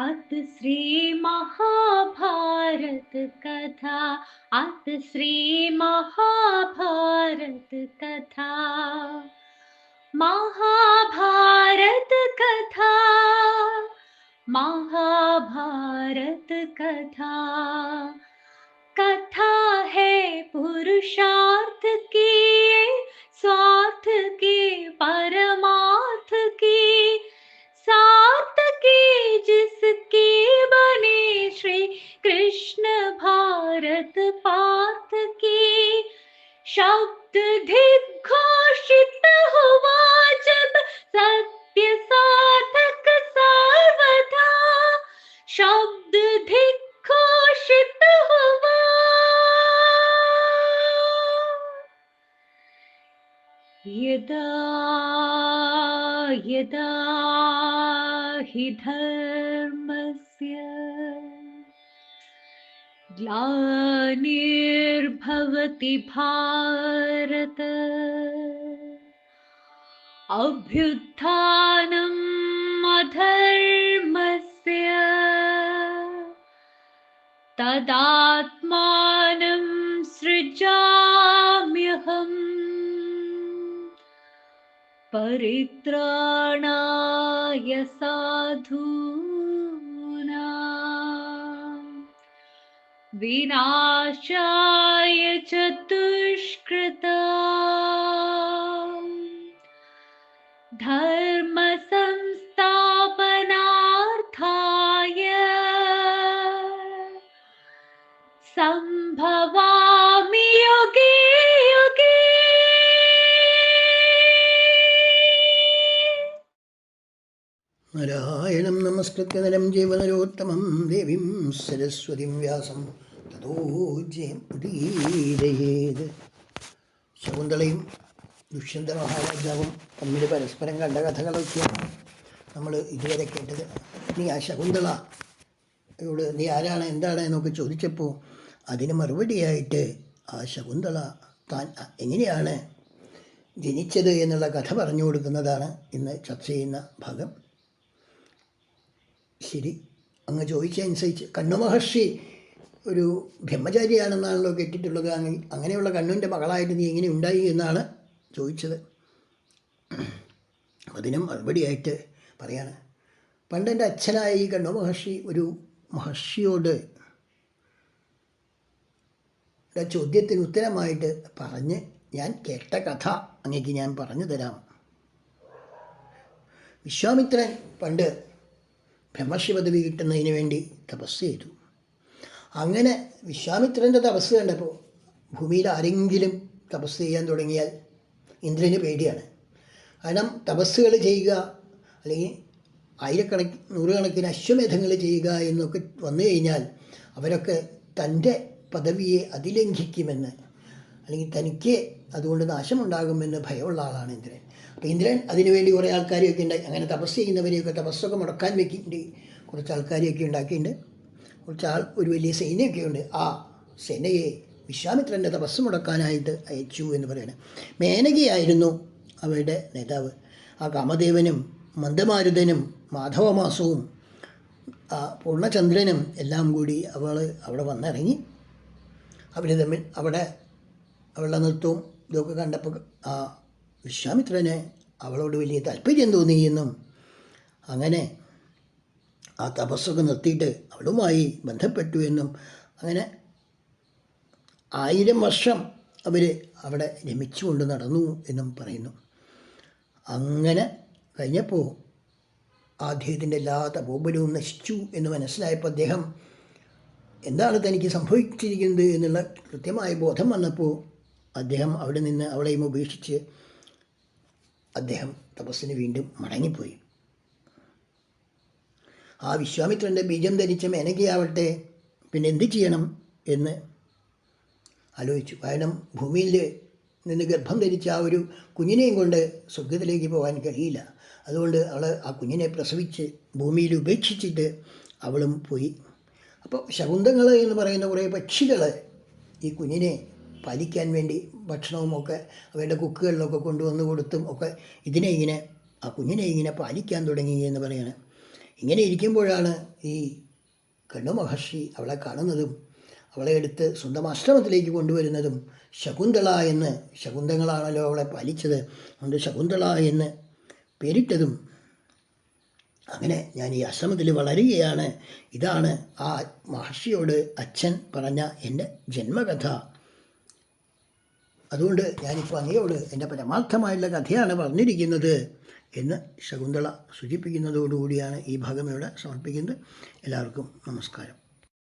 अत श्री महाभारत कथा अत श्री महाभारत कथा। महाभारत कथा महाभारत कथा। कथा सत्य साधक सर्वथा शब्द दिग्घोषित हुआ। यदा यदा हि धर्मस्य ग्लानिर्भवति भारत अभ्युत्थानम् अधर्मस्य तदात्मानं सृजाम्यहम् परित्राणाय साधूनां विनाशाय च നാരായണം നമസ്കൃത്യ നരം ജീവനരോത്തമം ദേവീം സരസ്വതിം വ്യാസം. തതോ ശകുന്തളയും ദുഷ്യന്ത മഹാരാജാവും തമ്മിൽ പരസ്പരം കണ്ട കഥകളൊക്കെയാണ് നമ്മൾ ഇതുവരെ കേട്ടത്. നീ ആ ശകുന്തള ഇവിടെ നീ ആരാണ് എന്താണ് എന്നൊക്കെ ചോദിച്ചപ്പോൾ അതിന് മറുപടിയായിട്ട് ആ ശകുന്തള താൻ എങ്ങനെയാണ് ജനിച്ചത് എന്നുള്ള കഥ പറഞ്ഞു കൊടുക്കുന്നതാണ് ഇന്ന് ചർച്ച ചെയ്യുന്ന ഭാഗം. ശരി. അങ്ങ് ചോദിച്ചതനുസരിച്ച് കണ്ണു മഹർഷി ഒരു ബ്രഹ്മചാരിയാണെന്നാണല്ലോ കേട്ടിട്ടുള്ളത്. അങ്ങ് അങ്ങനെയുള്ള കണ്ണുവിന്റെ മകളായിട്ട് നീ എങ്ങനെ ഉണ്ടായി എന്നാണ് ചോദിച്ചത്. അതിനും മറുപടിയായിട്ട് പറയാണ്. പണ്ട് എന്റെ അച്ഛനായ ഈ കണ്ണു മഹർഷി ഒരു മഹർഷിയോട് ചോദ്യത്തിന് ഉത്തരമായിട്ട് പറഞ്ഞ് ഞാൻ കേട്ട കഥ അങ്ങേക്ക് ഞാൻ പറഞ്ഞു തരാം. വിശ്വാമിത്രൻ പണ്ട് ബ്രഹ്മർഷി പദവി കിട്ടുന്നതിന് വേണ്ടി തപസ് ചെയ്തു. അങ്ങനെ വിശ്വാമിത്രന്റെ തപസ് കണ്ടപ്പോൾ ഭൂമിയിൽ ആരെങ്കിലും തപസ് ചെയ്യാൻ തുടങ്ങിയാൽ ഇന്ദ്രന് പേടിയാണ്. കാരണം തപസ്സുകൾ ചെയ്യുക അല്ലെങ്കിൽ ആയിരക്കണക്കിന് നൂറുകണക്കിന് അശ്വമേധങ്ങൾ ചെയ്യുക എന്നൊക്കെ വന്നു കഴിഞ്ഞാൽ അവരൊക്കെ തന്റെ പദവിയെ അതിലംഘിക്കുമെന്ന് അല്ലെങ്കിൽ തനിക്ക് അതുകൊണ്ട് നാശമുണ്ടാകുമെന്ന് ഭയമുള്ള ആളാണ് ഇന്ദ്രൻ. അപ്പോൾ ഇന്ദ്രൻ അതിനുവേണ്ടി കുറേ ആൾക്കാരെയൊക്കെ ഉണ്ടായി. അങ്ങനെ തപസ് ചെയ്യുന്നവരെയൊക്കെ തപസ്സൊക്കെ മുടക്കാൻ വെക്കിയിട്ട് കുറച്ച് ആൾക്കാരെയൊക്കെ ഉണ്ടാക്കിയിട്ടുണ്ട്. കുറച്ച് ആൾ ഒരു വലിയ സൈന്യമൊക്കെ ഉണ്ട്. ആ സേനയെ വിശ്വാമിത്രന്റെ തപസ് മുടക്കാനായിട്ട് അയച്ചു എന്ന് പറയുന്നത് മേനകയായിരുന്നു അവരുടെ നേതാവ്. ആ കാമദേവനും മന്ദമാരുതനും മാധവമാസവും ആ പൂർണചന്ദ്രനും എല്ലാം കൂടി അവൾ അവിടെ വന്നിറങ്ങി. അവർ തമ്മിൽ അവിടെ അവളുടെ നൃത്തവും ഇതൊക്കെ കണ്ടപ്പോൾ ആ വിശ്വാമിത്രന് അവളോട് വലിയ താല്പര്യം തോന്നി എന്നും അങ്ങനെ ആ തപസ്സൊക്കെ നിർത്തിയിട്ട് അവളുമായി ബന്ധപ്പെട്ടു എന്നും അങ്ങനെ ആയിരം വർഷം അവർ അവിടെ രമിച്ചുകൊണ്ട് നടന്നു എന്നും പറയുന്നു. അങ്ങനെ കഴിഞ്ഞപ്പോൾ അദ്ദേഹത്തിന്റെ എല്ലാ തപോബലവും നശിച്ചു എന്ന് മനസ്സിലായപ്പോൾ അദ്ദേഹം എന്താണ് തനിക്ക് സംഭവിച്ചിരിക്കുന്നത് എന്നുള്ള കൃത്യമായ ബോധം വന്നപ്പോൾ അദ്ദേഹം അവിടെ നിന്ന് അവളെയും ഉപേക്ഷിച്ച് അദ്ദേഹം തപസ്സിന് വീണ്ടും മടങ്ങിപ്പോയി. ആ വിശ്വാമിത്രന്റെ ബീജം ധരിച്ച മേനകയാവട്ടെ പിന്നെ എന്ത് ചെയ്യണം എന്ന് ആലോചിച്ചു. കാരണം ഭൂമിയിൽ നിന്ന് ഗർഭം ധരിച്ച ആ ഒരു കുഞ്ഞിനെയും കൊണ്ട് സ്വർഗത്തിലേക്ക് പോകാൻ കഴിയില്ല. അതുകൊണ്ട് അവൾ ആ കുഞ്ഞിനെ പ്രസവിച്ച് ഭൂമിയിൽ ഉപേക്ഷിച്ചിട്ട് അവളും പോയി. അപ്പോൾ ശകുന്തങ്ങൾ എന്ന് പറയുന്ന കുറേ പക്ഷികൾ ഈ കുഞ്ഞിനെ പാലിക്കാൻ വേണ്ടി ഭക്ഷണവും ഒക്കെ അവരുടെ കുക്കുകളിലൊക്കെ കൊണ്ടുവന്ന് കൊടുത്തും ഒക്കെ ഇതിനെ ഇങ്ങനെ ആ കുഞ്ഞിനെ ഇങ്ങനെ പാലിക്കാൻ തുടങ്ങി എന്ന് പറയാണ്. ഇങ്ങനെ ഇരിക്കുമ്പോഴാണ് ഈ കണ്ണു മഹർഷി അവളെ കാണുന്നതും അവളെ എടുത്ത് സ്വന്തം ആശ്രമത്തിലേക്ക് കൊണ്ടുവരുന്നതും ശകുന്തള എന്ന് ശകുന്തങ്ങളാണല്ലോ അവളെ പാലിച്ചത് അതുകൊണ്ട് ശകുന്തള എന്ന് പേരിട്ടതും അങ്ങനെ ഞാൻ ഈ ആശ്രമത്തിൽ വളരുകയാണ്. ഇതാണ് ആ മഹർഷിയോട് അച്ഛൻ പറഞ്ഞ എന്റെ ജന്മകഥ. അതുകൊണ്ട് ഞാനിപ്പോൾ അങ്ങയോട് എന്റെ പരമാർത്ഥമായുള്ള കഥയാണ് പറഞ്ഞിരിക്കുന്നത് എന്ന് ശകുന്തള സൂചിപ്പിക്കുന്നതോടുകൂടിയാണ് ഈ ഭാഗം ഇവിടെ സമർപ്പിക്കുന്നത്. എല്ലാവർക്കും നമസ്കാരം.